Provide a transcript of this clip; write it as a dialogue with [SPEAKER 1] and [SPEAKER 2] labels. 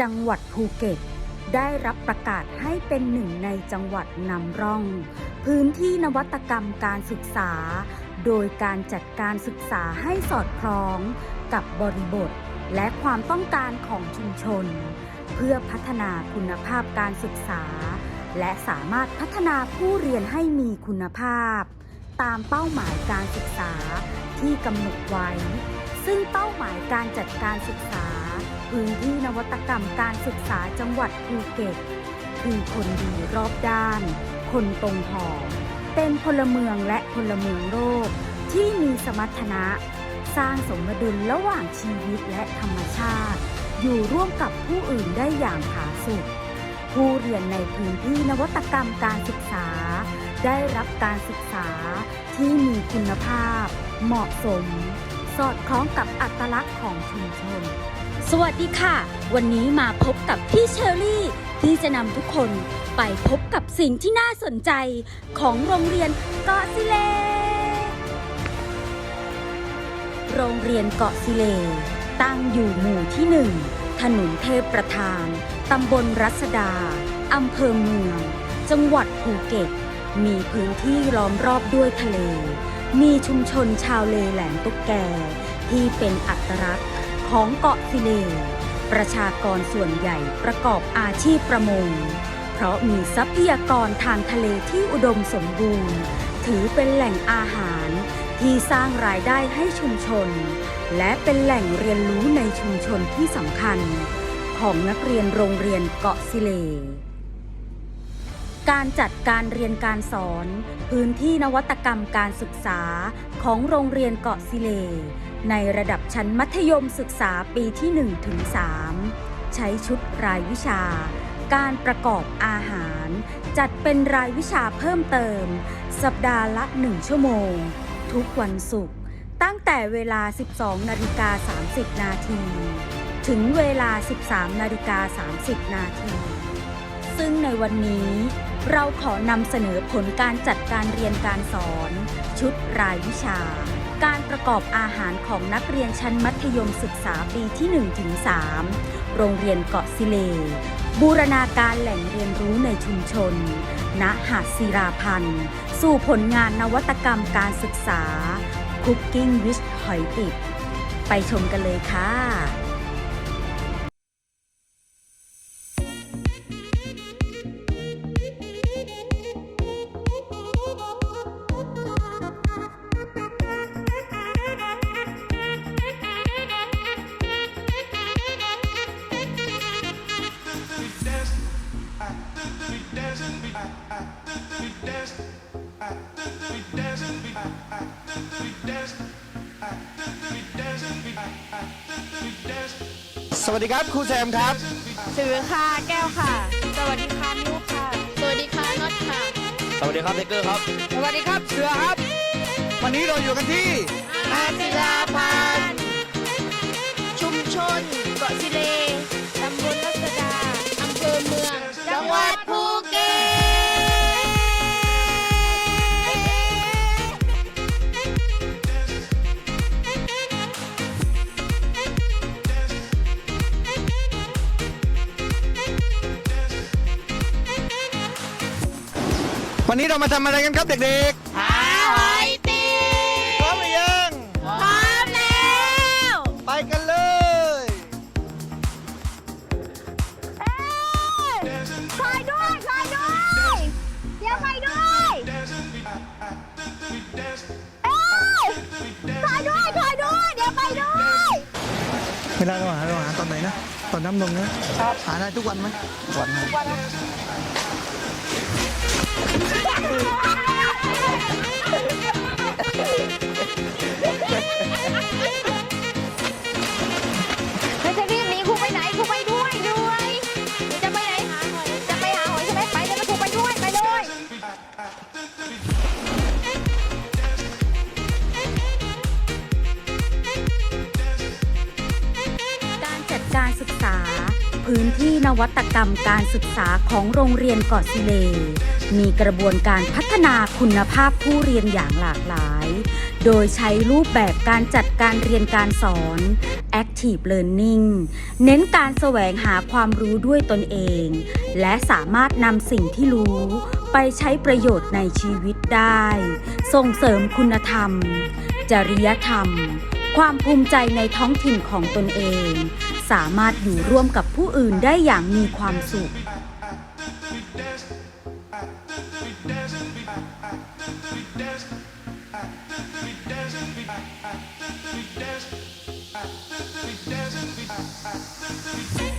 [SPEAKER 1] จังหวัดภูเก็ต ได้รับประกาศให้เป็นหนึ่งในจังหวัดนำร่อง พื้นที่นวัตกรรมการศึกษา โดยการจัดการศึกษาให้สอดคล้องกับบริบท และความต้องการของชุมชน เพื่อพัฒนาคุณภาพการศึกษา และสามารถพัฒนาผู้เรียนให้มีคุณภาพ ตามเป้าหมายการศึกษาที่กำหนดไว้ ซึ่งเป้าหมายการจัดการศึกษา พื้นที่นวัตกรรมการศึกษาจังหวัดภูเก็ต คือคนดีรอบด้าน คนตรงหอเป็นพลเมืองและพลเมืองโลกที่มีสมรรถนะ สร้างสมดุลระหว่างชีวิตและธรรมชาติ อยู่ร่วมกับผู้อื่นได้อย่างผาสุกผู้เรียนในพื้นที่นวัตกรรมการศึกษา ได้รับการศึกษาที่มีคุณภาพ เหมาะสม สอดคล้องกับอัตลักษณ์ของชุมชน สวัสดีค่ะ วันนี้มาพบกับพี่เชอรี่ ที่จะนำทุกคนไปพบกับสิ่งที่น่าสนใจของโรงเรียนเกาะสิเล โรงเรียนเกาะสิเล ตั้งอยู่หมู่ที่หนึ่งถนนเทพประธาน ตำบลรัศดา อำเภอเมือง จังหวัดภูเก็ต มีพื้นที่ล้อมรอบด้วยทะเล มีชุมชนชาวเลแหลมตุ๊กแก ที่เป็นอัตลักษณ์ ของเกาะสิเลประชากรส่วนใหญ่ประกอบอาชีพประมง เพราะมีทรัพยากรทางทะเลที่อุดมสมบูรณ์ ถือเป็นแหล่งอาหารที่สร้างรายได้ให้ชุมชน และเป็นแหล่งเรียนรู้ในชุมชนที่สำคัญ ของนักเรียนโรงเรียนเกาะสิเล การจัดการเรียนการสอน พื้นที่นวัตกรรมการศึกษาของโรงเรียนเกาะสิเล ในระดับชั้นมัธยมศึกษาปีที่1ถึง3ใช้ชุดรายวิชา การประกอบอาหาร จัดเป็นรายวิชาเพิ่มเติม สัปดาห์ละ 1 ชั่วโมง ทุกวันศุกร์ตั้งแต่เวลา 12นาฬิกา30 นาที ถึงเวลา 13นาฬิกา30 นาทีซึ่งในวันนี้ เราขอนำเสนอผลการจัดการเรียนการสอน ชุดรายวิชา การประกอบอาหารของนักเรียนชั้นมัธยมศึกษาปีที่1-3โรงเรียนเกาะสิเล บูรณาการแหล่งเรียนรู้ในชุมชน ณ หาดศิราพันธ์ สู่ผลงานนวัตกรรมการศึกษา Cooking with หอยติด ไปชมกันเลยค่ะ
[SPEAKER 2] สวัสดีครับครูแซมครับ
[SPEAKER 3] สือค่ะ แก้วค่ะ สวัสดีค่ะนุค่ะ
[SPEAKER 4] สวัสดีค่ะน็อตค่ะ
[SPEAKER 2] สวัสดีครับไทเกอร์ครับ
[SPEAKER 3] สวัสดีครับ
[SPEAKER 2] เสือครับ วันนี้เราอยู่กันที่
[SPEAKER 3] วั
[SPEAKER 2] นนี้เรามาทำอะไรกันครับเด็ก
[SPEAKER 3] หาหอยตี
[SPEAKER 2] ๆพร้อมหรือยัง
[SPEAKER 3] พร้อมแล้ว
[SPEAKER 2] ไปกันเลย
[SPEAKER 3] คอยด้วยคอยด้วยเดี๋ยวไปด้วยเอ้ยคอยด้วยคอยด้วยเดี๋ยวไปด้วย
[SPEAKER 2] เวลาเราหาเราหาตอนไหนนะ ตอนน้ำลงนะหาได้ทุกวันไหมวัน ครับ
[SPEAKER 3] ไม่จะรีบหนีครูไปไหนครูไปด้วยด้วยจะไปไหนหาหอยจะไปหาหอยใช่ไหมไปเลยครูไปด้วยไปเลย
[SPEAKER 1] การจัดการศึกษา พื้นที่นวัตกรรมการศึกษาของโรงเรียนเกาะสิเล มีกระบวนการพัฒนาคุณภาพผู้เรียนอย่างหลากหลาย โดยใช้รูปแบบการจัดการเรียนการสอน Active Learning เน้นการแสวงหาความรู้ด้วยตนเอง และสามารถนำสิ่งที่รู้ไปใช้ประโยชน์ในชีวิตได้ ส่งเสริมคุณธรรม จริยธรรม ความภูมิใจในท้องถิ่นของตนเอง สามารถอยู่ร่วมกับผู้อื่นได้อย่างมีความสุข
[SPEAKER 5] be, be, be, be, be, be, be,